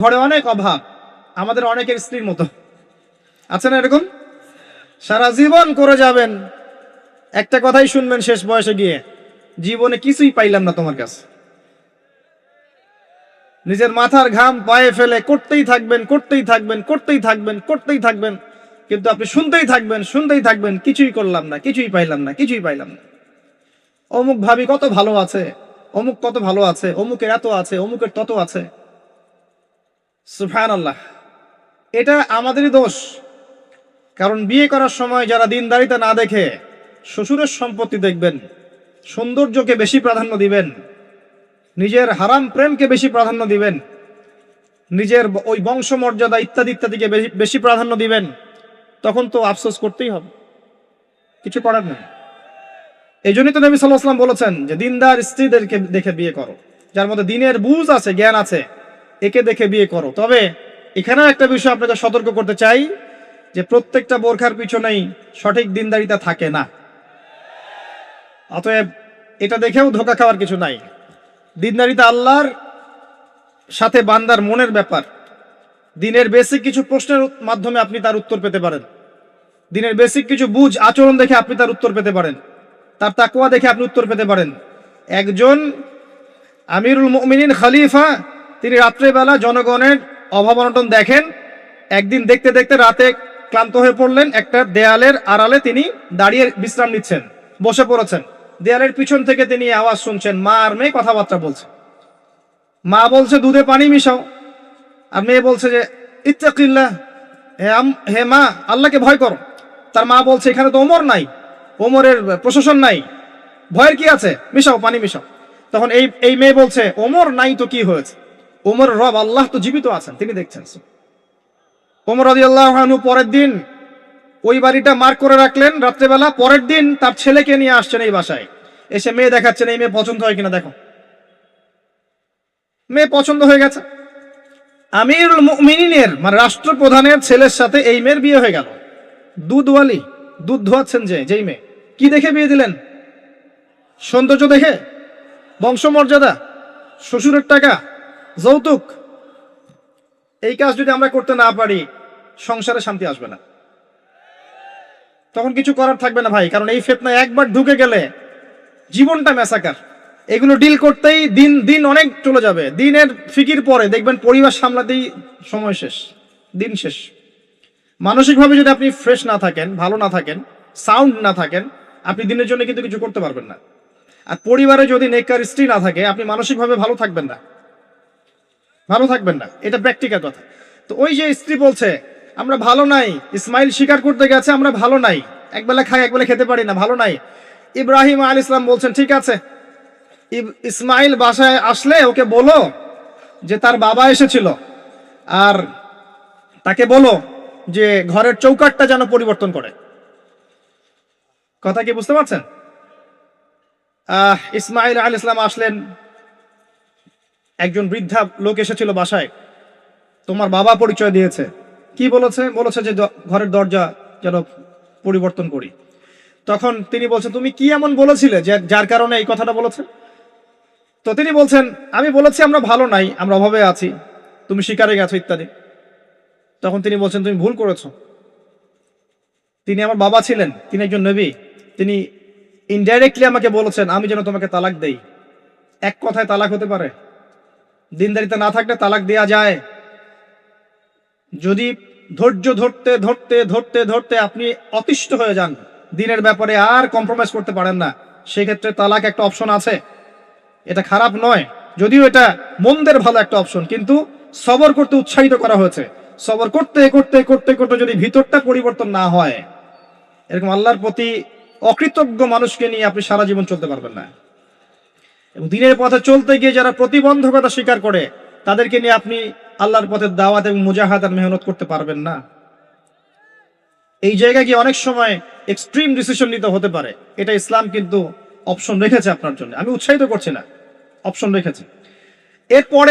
ঘরে অনেক অভাব। আমাদের অনেকের স্ত্রীর মতো। আছে না এরকম? সারা জীবন করে যাবেন। একটা কথাই শুনবেন শেষ বয়সে গিয়ে, জীবনে কিছুই পাইলাম না তোমার কাছে। নিজের মাথার ঘাম পায়ে ফেলে করতেই থাকবেন করতেই থাকবেন করতেই থাকবেন করতেই থাকবেন। কিন্তু আপনি শুনতেই থাকবেন শুনতেই থাকবেন, কিছুই করলাম না, কিছুই পাইলাম না, কিছুই পাইলাম না। অমুক ভাবি কত ভালো আছে, অমুক কত ভালো আছে, অমুকের এত আছে, অমুকের তত আছে। সুফান আল্লাহ এটা আমাদেরই দোষ। কারণ বিয়ে করার সময় যারা দিনদারিতা না দেখে, শ্বশুরের সম্পত্তি দেখবেন, সৌন্দর্যকে বেশি প্রাধান্য দিবেন, নিজের হারাম প্রেমকে বেশি প্রাধান্য দিবেন, নিজের ওই বংশমর্যাদা ইত্যাদি ইত্যাদিকে বেশি- প্রাধান্য দিবেন, তখন তো আফসোস করতেই হবে। কিছু করার নেই। এই জন্যই তো নবী সাল্লাহ বলেছেন যে, দিনদার স্ত্রীদেরকে দেখে বিয়ে করো। যার মধ্যে দিনের বুঝ আছে, জ্ঞান আছে একে দেখে বিয়ে করো। তবে এখানেও একটা বিষয় আপনাকে সতর্ক করতে চাই, যে প্রত্যেকটা বোরখার পিছনেই সঠিক দিনদারিতা থাকে না। অতএব এটা দেখেও ধোকা খাওয়ার কিছু নাই। দিনদারিতা আল্লাহর সাথে বান্দার মনের ব্যাপার। দিনের বেসিক কিছু প্রশ্নের মাধ্যমে আপনি তার উত্তর পেতে পারেন। দিনের বেসিক কিছু বুঝ আচরণ দেখে আপনি তার উত্তর পেতে পারেন। তার তাকুয়া দেখে আপনি উত্তর পেতে পারেন। একজন আমিরুল মুমিনিন খলিফা তিনি রাত্রেবেলা জনগণের অভাব অনটন দেখেন। একদিন দেখতে দেখতে রাতে ক্লান্ত হয়ে পড়লেন, একটা দেয়ালের আড়ালে তিনি দাঁড়িয়ে বিশ্রাম নিচ্ছেন, বসে পড়েছেন। দেয়ালের পিছন থেকে তিনি আওয়াজ শুনছেন, মা আর মেয়ে কথাবার্তা বলছে। মা বলছে, দুধে পানি মিশাও। আর মেয়ে বলছে যে, ইত্তাকিল্লাহ, হে আম- হে মা, আল্লাহকে ভয় করো। তার মা বলছে, এখানে তো ওমর নাই, ওমরের প্রশাসন নাই। ভয়ের কি আছে? মিশাও, পানি মিশাও। তখন এই এই মেয়ে বলছে, ওমর নাই তো কি হয়েছে? ওমর রব আল্লাহ তো জীবিত আছেন, তিনি দেখছেন। ওমর রাজি আল্লাহ পরের দিন ওই বাড়িটা মার্ক করে রাখলেন, রাত্রেবেলা পরের দিন তার ছেলেকে নিয়ে আসছেন এই বাসায়। এসে মেয়ে দেখাচ্ছেন, এই মেয়ে পছন্দ হয় কিনা দেখো। মেয়ে পছন্দ হয়ে গেছে। আমিরুল মুমিনিনের মানে রাষ্ট্রপ্রধানের ছেলের সাথে এই মেয়ের বিয়ে হয়ে গেল। দুধওয়ালি দুধ ধোয়াচ্ছেন যে, যেই মেয়ে। কি দেখে বিয়ে দিলেন? সৌন্দর্য দেখে? বংশমর্যাদা? শ্বশুরের টাকা? যৌতুক। এই কাজ যদি আমরা করতে না পারি, সংসারে শান্তি আসবে না। তখন কিছু করার থাকবে না ভাই, কারণ এই ফেতনা একবার ঢুকে গেলে জীবনটা মেসাকার এগুলো ডিল করতেই দিন দিন অনেক চলে যাবে। দিনের ফিকির পরে দেখবেন পরিবার সামলাতেই সময় শেষ, দিন শেষ। মানসিকভাবে যদি আপনি ফ্রেশ না থাকেন, ভালো না থাকেন সাউন্ড না থাকেন, আপনি দিনের জন্য কিন্তু কিছু করতে পারবেন না। আর পরিবারে যদি নেকার স্ত্রী না থাকে, আপনি মানসিকভাবে ভালো থাকবেন না। ভালো থাকবেন না। এটা প্র্যাকটিক্যাল কথা। তো ওই যে স্ত্রী বলছে, আমরা ভালো নাই, ইসমাইল স্বীকার করতে গেছে, আমরা ভালো নাই। একবেলা খাই, একবেলা খেতে পারি না, ভালো নাই। ইব্রাহিম আল ইসলাম বলছেন, ঠিক আছে। ইসমাইল বাসায় আসলে ওকে বলো যে তার বাবা এসেছিল। আর তাকে বলো যে ঘরের চৌকাটটা যেন পরিবর্তন করে। কথা কি বুঝতে পারছেন? আহ, ইসমাইল আল ইসলাম আসলেন একজন বৃদ্ধা লোক এসেছিল বাসায়। তোমার বাবা পরিচয় দিয়েছে। কি বলেছে? বলেছে যে ঘরের দরজা যেন পরিবর্তন করি। তখন তিনি বলছেন, তুমি কি এমন বলেছিলে যে যার কারণে এই কথাটা বলেছে? তো তিনি বলছেন, আমি বলেছি আমরা ভালো নাই, আমরা অভাবে আছি, তুমি শিকারে গেছো, ইত্যাদি। তখন তিনি বলছেন, তুমি ভুল করেছ। তিনি আমার বাবা ছিলেন, তিনি একজন নবী। তিনি ইনডাইরেক্টলি আমাকে বলেছেন, আমি যেন তোমাকে তালাক দেই। এক কথায় তালাক হতে পারে। দিনদারিতে না থাকলে তালাক দেয়া যায়। যদি ধৈর্য ধরতে ধরতে ধরতে ধরতে আপনি অতিষ্ঠ হয়ে যান, দিনের ব্যাপারে আর কম্প্রোমাইজ করতে পারেন না, সেক্ষেত্রে তালাক একটা অপশন আছে। এটা খারাপ নয়, যদিও এটা মন্দের ভালো একটা অপশন কিন্তু সবর করতে উৎসাহিত করা হয়েছে। সবর করতে করতে করতে করতে যদি ভিতরটা পরিবর্তন না হয়, এরকম আল্লাহর প্রতি অকৃতজ্ঞ মানুষকে নিয়ে আপনি সারা জীবন চলতে পারবেন না। এবং দিনের পথে চলতে গিয়ে যারা প্রতিবন্ধকতা স্বীকার করে, তাদেরকে নিয়ে আপনি আল্লাহর পথে দাওয়াত এবং মুজাহাদ আর মেহনত করতে পারবেন না। এই জায়গায় গিয়ে অনেক সময় এক্সট্রিম ডিসিশন নিতে হতে পারে। এটা ইসলাম কিন্তু অপশন রেখেছে আপনার জন্য। আমি উৎসাহিত করছি না। অপশন রেখেছে। এরপরে